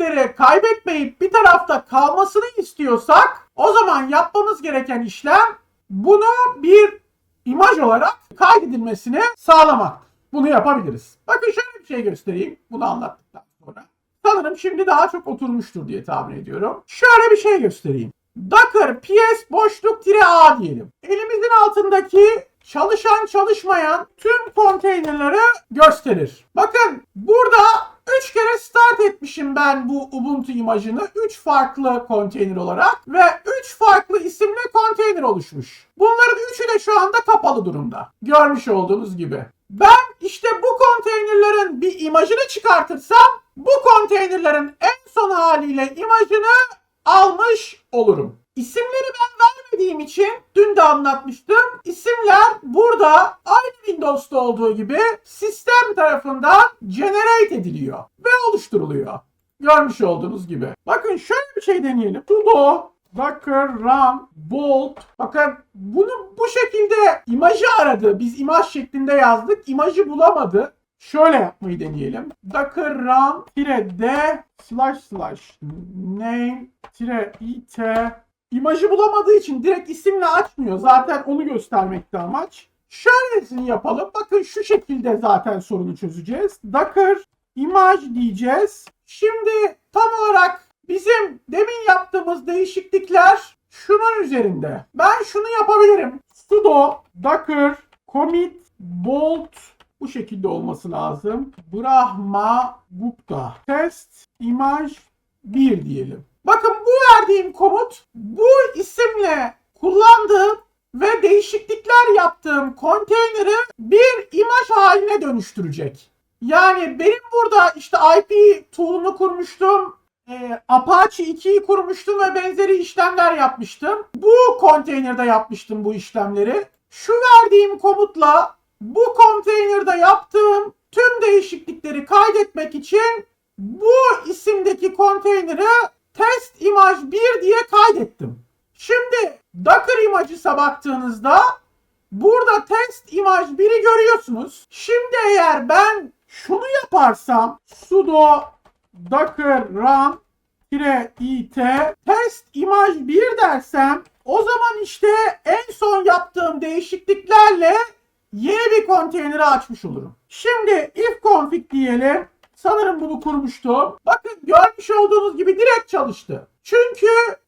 değişiklikleri kaybetmeyip bir tarafta kalmasını istiyorsak o zaman yapmamız gereken işlem bunu bir imaj olarak kaydedilmesini sağlamak. Bunu yapabiliriz. Bakın şöyle bir şey göstereyim. Bunu anlattıktan sonra. Sanırım şimdi daha çok oturmuştur diye tahmin ediyorum. Şöyle bir şey göstereyim. Docker ps boşluk tire a diyelim. Elimizin altındaki çalışan çalışmayan tüm konteynerları gösterir. Bakın burada 3 kere start etmişim ben bu Ubuntu imajını 3 farklı konteyner olarak ve 3 farklı isimli konteyner oluşmuş. Bunların üçü de şu anda kapalı durumda. Görmüş olduğunuz gibi. Ben işte bu konteynerlerin bir imajını çıkartırsam bu konteynerlerin en son haliyle imajını almış olurum. İsimleri ben vermediğim için de anlatmıştım. İsimler burada aynı Windows'ta olduğu gibi sistem tarafından generate ediliyor ve oluşturuluyor. Görmüş olduğunuz gibi. Bakın şöyle bir şey deneyelim. sudo docker run bolt. Bakın bunu bu şekilde imajı aradı. Biz imaj şeklinde yazdık. İmajı bulamadı. Şöyle yapmayı deneyelim. Docker run d slash slash name it İmajı bulamadığı için direkt isimle açmıyor. Zaten onu göstermekte amaç. Şöylesini yapalım. Bakın şu şekilde zaten sorunu çözeceğiz. Docker imaj diyeceğiz. Şimdi tam olarak bizim demin yaptığımız değişiklikler şunun üzerinde. Ben şunu yapabilirim. sudo docker commit bolt bu şekilde olması lazım. Brahma Gupta. Test imaj 1 diyelim. Bakın bu verdiğim komut bu isimle kullandığım ve değişiklikler yaptığım konteyneri bir imaj haline dönüştürecek. Yani benim burada işte IP tool'unu kurmuştum. e, Apache 2'yi kurmuştum ve benzeri işlemler yapmıştım. Bu konteynerde yapmıştım bu işlemleri. Şu verdiğim komutla bu konteynerde yaptığım tüm değişiklikleri kaydetmek için bu isimdeki konteyneri test imaj 1 diye kaydettim. Şimdi Docker imajısa baktığınızda burada test imaj 1'i görüyorsunuz. Şimdi eğer ben şunu yaparsam sudo docker run it test imaj 1 dersem o zaman işte en son yaptığım değişikliklerle yeni bir konteyneri açmış olurum. Şimdi if config diyelim. Sanırım bunu kurmuştum. Bakın görmüş olduğunuz gibi direkt çalıştı. Çünkü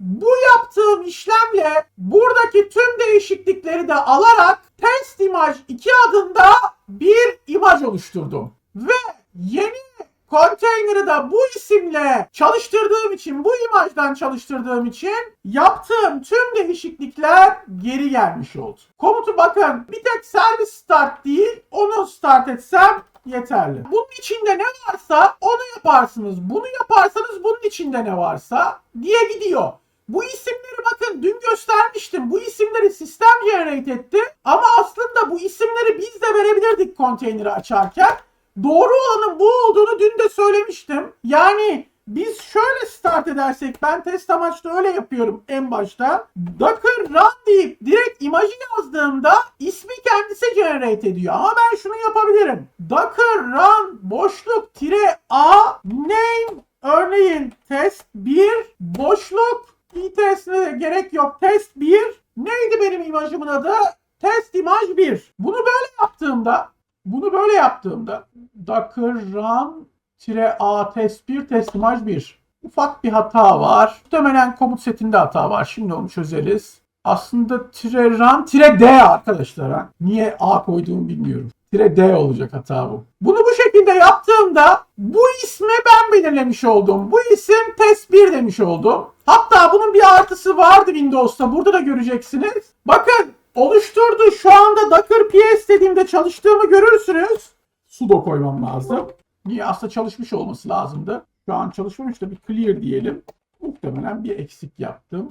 bu yaptığım işlemle buradaki tüm değişiklikleri de alarak test imaj 2 adında bir imaj oluşturdum. Ve yeni konteyneri de bu isimle çalıştırdığım için, bu imajdan çalıştırdığım için yaptığım tüm değişiklikler geri gelmiş oldu. Komutu bakın bir tek servis start değil, onu start etsem yeterli. Bunun içinde ne varsa onu yaparsınız. Bunu yaparsanız bunun içinde ne varsa diye gidiyor. Bu isimleri bakın dün göstermiştim. Bu isimleri sistem generate etti. Ama aslında bu isimleri biz de verebilirdik konteyneri açarken. Doğru olanın bu olduğunu dün de söylemiştim. Yani biz şöyle start edersek ben test amaçlı öyle yapıyorum en başta. Docker run deyip direkt imajı yazdığımda ismi kendisi generate ediyor. Ama ben şunu yapabilirim. Docker run boşluk tire a name örneğin test 1 boşluk de gerek yok test 1 neydi benim imajımın adı? Test imaj 1. Bunu böyle yaptığımda bunu böyle yaptığımda Docker run tire a test 1 test imaj 1. Ufak bir hata var. Muhtemelen komut setinde hata var. Şimdi onu çözeriz. Aslında tire run tire d arkadaşlar. Ha. Niye a koyduğumu bilmiyorum. Tire d olacak hata bu. Bunu bu şekilde yaptığımda bu ismi ben belirlemiş oldum. Bu isim test 1 demiş oldum. Hatta bunun bir artısı vardı Windows'ta. Burada da göreceksiniz. Bakın oluşturdu. Şu anda Docker PS dediğimde çalıştığımı görürsünüz. Sudo koymam lazım. Niye? Aslında çalışmış olması lazımdı. Şu an çalışmamış da bir clear diyelim. Muhtemelen bir eksik yaptım.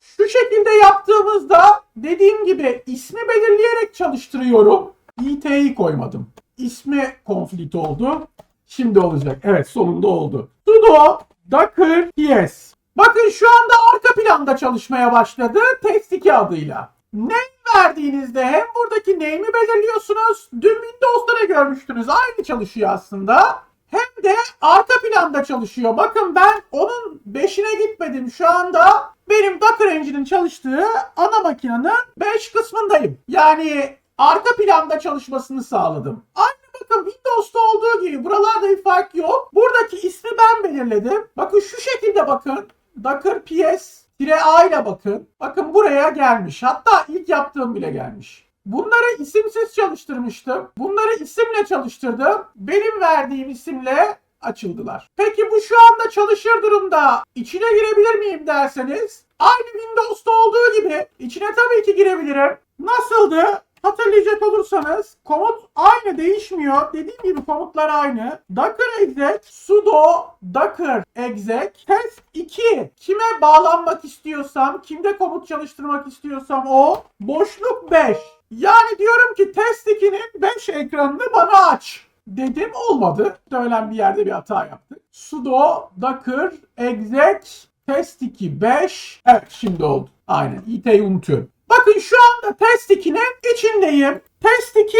Şu şekilde yaptığımızda dediğim gibi ismi belirleyerek çalıştırıyorum. it'yi koymadım. İsmi konflit oldu. Şimdi olacak. Evet sonunda oldu. sudo docker ps. Bakın şu anda arka planda çalışmaya başladı. Test 2 adıyla. Name verdiğinizde hem buradaki name'i belirliyorsunuz. Dün Windows'ta görmüştünüz. Aynı çalışıyor aslında. Hem de arka planda çalışıyor. Bakın ben onun 5'ine gitmedim. Şu anda benim Docker Engine'in çalıştığı ana makinenin 5 kısmındayım. Yani arka planda çalışmasını sağladım. Aynı bakın Windows'ta olduğu gibi buralarda bir fark yok. Buradaki ismi ben belirledim. Bakın şu şekilde bakın. Docker PS A ile bakın. Bakın buraya gelmiş. Hatta ilk yaptığım bile gelmiş. Bunları isimsiz çalıştırmıştım. Bunları isimle çalıştırdım. Benim verdiğim isimle açıldılar. Peki bu şu anda çalışır durumda. İçine girebilir miyim derseniz aynı Windows'ta olduğu gibi içine tabii ki girebilirim. Nasıldı? Hatırlayacak olursanız komut aynı değişmiyor. Dediğim gibi komutlar aynı. Docker exec sudo docker exec test 2. Kime bağlanmak istiyorsam, kimde komut çalıştırmak istiyorsam o. Boşluk 5. Yani diyorum ki test 2'nin 5 ekranını bana aç. Dedim olmadı. Muhtemelen bir yerde bir hata yaptık. sudo docker exec test 2 5. Evet şimdi oldu. Aynen. İT'yi unutuyorum. Bakın şu anda test 2'nin içindeyim. Test 2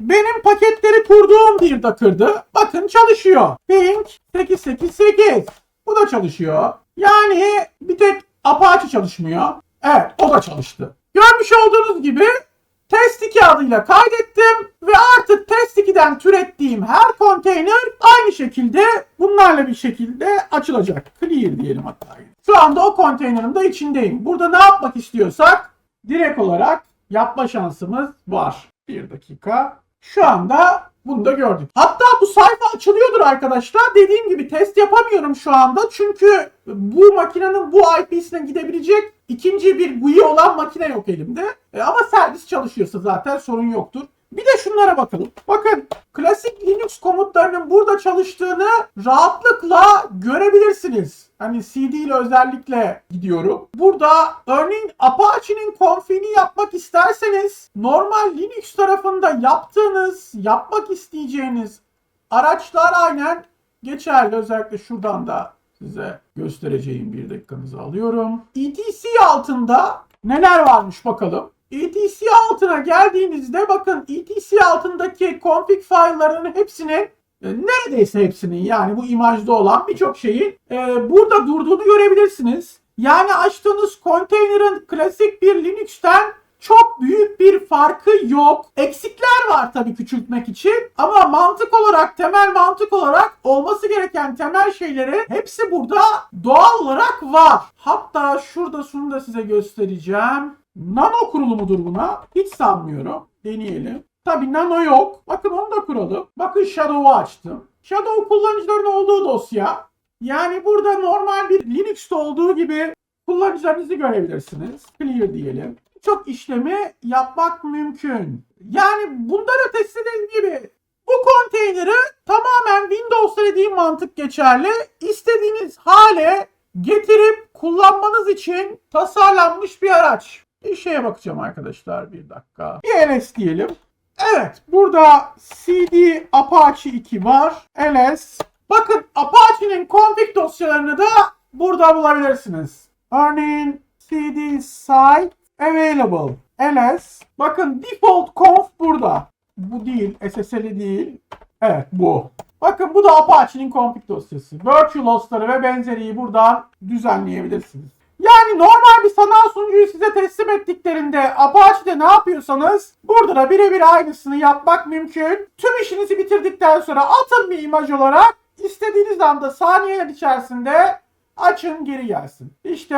benim paketleri kurduğum bir Docker'dı. Bakın çalışıyor. Ping 888. Bu da çalışıyor. Yani bir tek Apache çalışmıyor. Evet o da çalıştı. Görmüş olduğunuz gibi Test 2 adıyla kaydettim ve artık Test 2'den türettiğim her konteyner aynı şekilde bunlarla bir şekilde açılacak. Clear diyelim hatta. Şu anda o konteynerin de içindeyim. Burada ne yapmak istiyorsak direkt olarak yapma şansımız var. Bir dakika. Şu anda bunu da gördük. Hatta bu sayfa açılıyordur arkadaşlar. Dediğim gibi test yapamıyorum şu anda. Çünkü bu makinenin bu IP'sine gidebilecek ikinci bir GUI olan makine yok elimde. E, ama servis çalışıyorsa zaten sorun yoktur. Bir de şunlara bakalım. Bakın klasik Linux komutlarının burada çalıştığını rahatlıkla görebilirsiniz. Hani CD ile özellikle gidiyorum. Burada örneğin Apache'nin config'ini yapmak isterseniz normal Linux tarafında yaptığınız, yapmak isteyeceğiniz araçlar aynen geçerli. Özellikle şuradan da size göstereceğim bir dakikanızı alıyorum. ETC altında neler varmış bakalım. ETC altına geldiğinizde bakın ETC altındaki config file'larının hepsinin e, neredeyse hepsinin yani bu imajda olan birçok şeyin e, burada durduğunu görebilirsiniz. Yani açtığınız konteynerin klasik bir Linux'ten çok büyük bir farkı yok. Eksikler var tabii küçültmek için ama mantık olarak, temel mantık olarak olması gereken temel şeyleri hepsi burada doğal olarak var. Hatta şurada şunu da size göstereceğim. Nano kurulumudur buna. Hiç sanmıyorum. Deneyelim. Tabii nano yok. Bakın onu da kuralım. Bakın Shadow'u açtım. Shadow kullanıcıların olduğu dosya. Yani burada normal bir Linux'ta olduğu gibi kullanıcılarınızı görebilirsiniz. Clear diyelim. Çok işlemi yapmak mümkün. Yani bundan ötesi dediğim gibi bu konteyneri tamamen Windows'ta dediğim mantık geçerli. İstediğiniz hale getirip kullanmanız için tasarlanmış bir araç. Bir şeye bakacağım arkadaşlar bir dakika. ls diyelim. Evet burada cd apache 2 var. ls. Bakın Apache'nin config dosyalarını da burada bulabilirsiniz. Örneğin cd site available ls. Bakın default conf burada. Bu değil. SSL'i değil. Evet bu. Bakın bu da Apache'nin config dosyası. Virtual hostları ve benzeriyi buradan düzenleyebilirsiniz. Yani normal bir sanal sunucuyu size teslim ettiklerinde Apache'de ne yapıyorsanız burada da birebir aynısını yapmak mümkün. Tüm işinizi bitirdikten sonra atın bir imaj olarak istediğiniz anda saniyeler içerisinde açın geri gelsin. İşte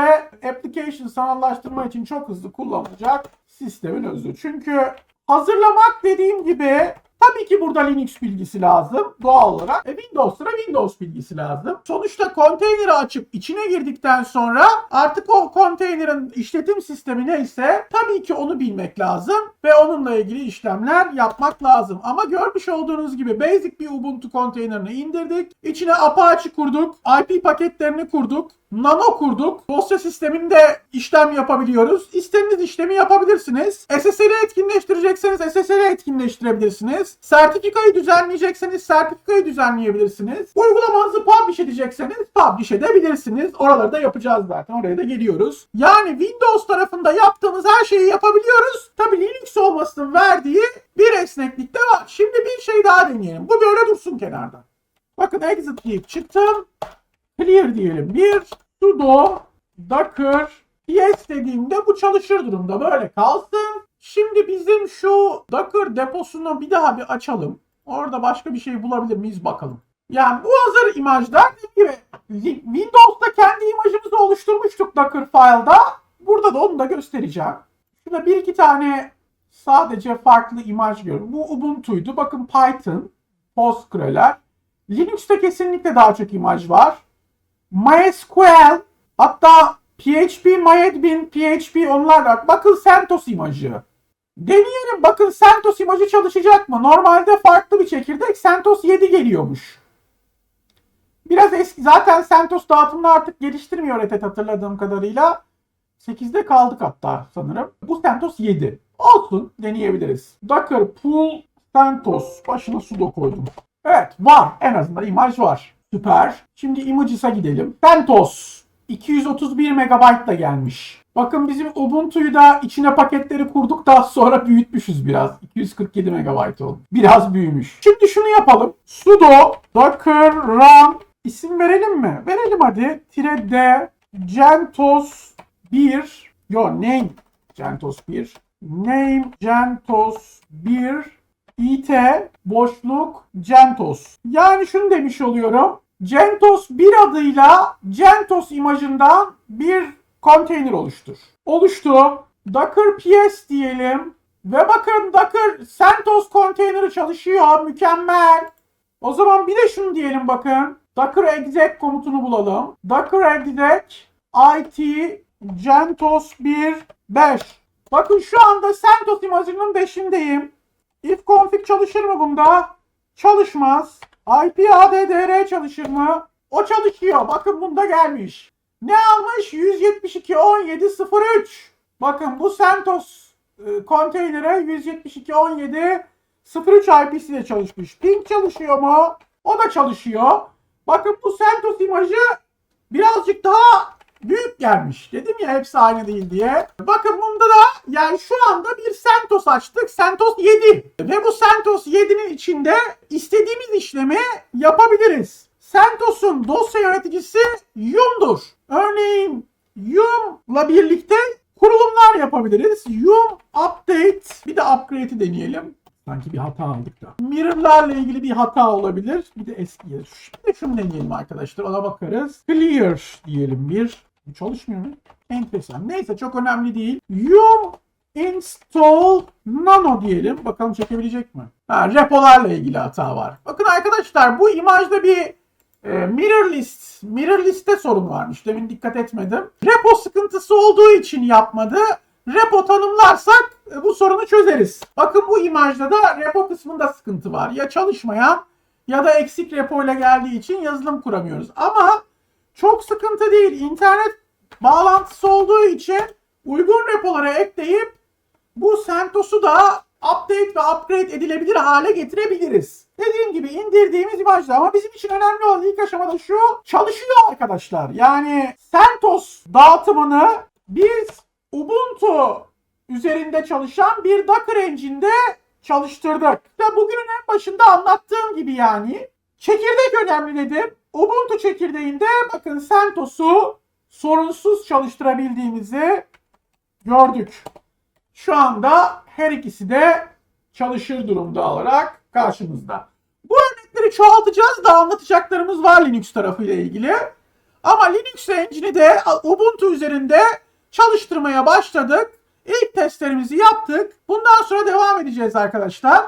application sanallaştırma için çok hızlı kullanılacak sistemin özü. Çünkü hazırlamak dediğim gibi Tabii ki burada Linux bilgisi lazım doğal olarak. E, Windows'ta Windows bilgisi lazım. Sonuçta konteyneri açıp içine girdikten sonra artık o konteynerin işletim sistemi neyse tabii ki onu bilmek lazım ve onunla ilgili işlemler yapmak lazım. Ama görmüş olduğunuz gibi basic bir Ubuntu konteynerini indirdik. İçine Apache kurduk. IP paketlerini kurduk. Nano kurduk. Dosya sisteminde işlem yapabiliyoruz. İstediğiniz işlemi yapabilirsiniz. SSL'i etkinleştirecekseniz SSL'i etkinleştirebilirsiniz. Sertifikayı düzenleyecekseniz sertifikayı düzenleyebilirsiniz. Uygulamanızı publish edecekseniz publish edebilirsiniz. Oraları da yapacağız zaten. Oraya da geliyoruz. Yani Windows tarafında yaptığımız her şeyi yapabiliyoruz. Tabi Linux olmasının verdiği bir esneklik de var. Şimdi bir şey daha deneyelim. Bu böyle dursun kenarda. Bakın exit deyip çıktım. Clear diyelim. Bir sudo docker ps dediğimde bu çalışır durumda. Böyle kalsın. Şimdi bizim şu docker deposunu bir daha bir açalım. Orada başka bir şey bulabilir miyiz bakalım. Yani bu hazır imajlar gibi Windows'ta kendi imajımızı oluşturmuştuk Docker file'da. Burada da onu da göstereceğim. Şurada bir iki tane sadece farklı imaj görüyorum. Bu Ubuntu'ydu. Bakın Python, PostgreSQL. Linux'te kesinlikle daha çok imaj var. MySQL, hatta PHP, MyAdmin, PHP onlar da. Bakın CentOS imajı. Deneyelim bakın CentOS imajı çalışacak mı? Normalde farklı bir çekirdek CentOS 7 geliyormuş. Biraz eski. Zaten CentOS dağıtımını artık geliştirmiyor Red Hat hatırladığım kadarıyla. 8'de kaldık hatta sanırım. Bu CentOS 7. Olsun deneyebiliriz. Docker pool CentOS. Başına sudo koydum. Evet var. En azından imaj var. Süper. Şimdi Images'a gidelim. CentOS. 231 MB da gelmiş. Bakın bizim Ubuntu'yu da içine paketleri kurduk daha sonra büyütmüşüz biraz. 247 MB oldu. Biraz büyümüş. Şimdi şunu yapalım. sudo docker run isim verelim mi? Verelim hadi. Tire d gentos 1 yo name gentos 1 name gentos 1 it boşluk gentos. Yani şunu demiş oluyorum. Gentos bir adıyla Gentos imajından bir konteyner oluştur. Oluştu. Docker PS diyelim. Ve bakın Docker CentOS konteyneri çalışıyor. Mükemmel. O zaman bir de şunu diyelim bakın. Docker exec komutunu bulalım. Docker exec it gentos 1 5. Bakın şu anda CentOS imajının 5'indeyim. If config çalışır mı bunda? Çalışmaz. IPADDR çalışır mı? O çalışıyor. Bakın bunda gelmiş. Ne almış? 172.17.03. Bakın bu CentOS e, konteynere 172.17.03 IP'si de çalışmış. Ping çalışıyor mu? O da çalışıyor. Bakın bu CentOS imajı birazcık daha büyük gelmiş. Dedim ya hepsi aynı değil diye. Bakın bunda da yani şu anda bir CentOS açtık. CentOS 7. Ve bu CentOS 7'nin içinde istediğimiz işlemi yapabiliriz. CentOS'un dosya yöneticisi Yum'dur. Örneğin Yum'la birlikte kurulumlar yapabiliriz. Yum update bir de upgrade'i deneyelim. Sanki bir hata aldık da. Mirror'larla ilgili bir hata olabilir. Bir de eski de şunu deneyelim arkadaşlar. Ona bakarız. Clear diyelim bir. Çalışmıyor mu? Enteresan. Neyse çok önemli değil. Yum install nano diyelim. Bakalım çekebilecek mi? Ha, repolarla ilgili hata var. Bakın arkadaşlar bu imajda bir e, mirror list, mirror liste sorun varmış. Demin dikkat etmedim. Repo sıkıntısı olduğu için yapmadı. Repo tanımlarsak e, bu sorunu çözeriz. Bakın bu imajda da repo kısmında sıkıntı var. Ya çalışmayan ya da eksik repo ile geldiği için yazılım kuramıyoruz. Ama çok sıkıntı değil. İnternet bağlantısı olduğu için uygun repolara ekleyip bu CentOS'u da update ve upgrade edilebilir hale getirebiliriz. Dediğim gibi indirdiğimiz imajda ama bizim için önemli olan ilk aşamada şu çalışıyor arkadaşlar. Yani CentOS dağıtımını biz Ubuntu üzerinde çalışan bir Docker Engine'de çalıştırdık. Ve bugünün en başında anlattığım gibi yani çekirdek önemli dedim. Ubuntu çekirdeğinde bakın CentOS'u sorunsuz çalıştırabildiğimizi gördük. Şu anda her ikisi de çalışır durumda olarak karşımızda. Bu örnekleri çoğaltacağız da anlatacaklarımız var Linux tarafıyla ilgili. Ama Linux Engine'i de Ubuntu üzerinde çalıştırmaya başladık. İlk testlerimizi yaptık. Bundan sonra devam edeceğiz arkadaşlar.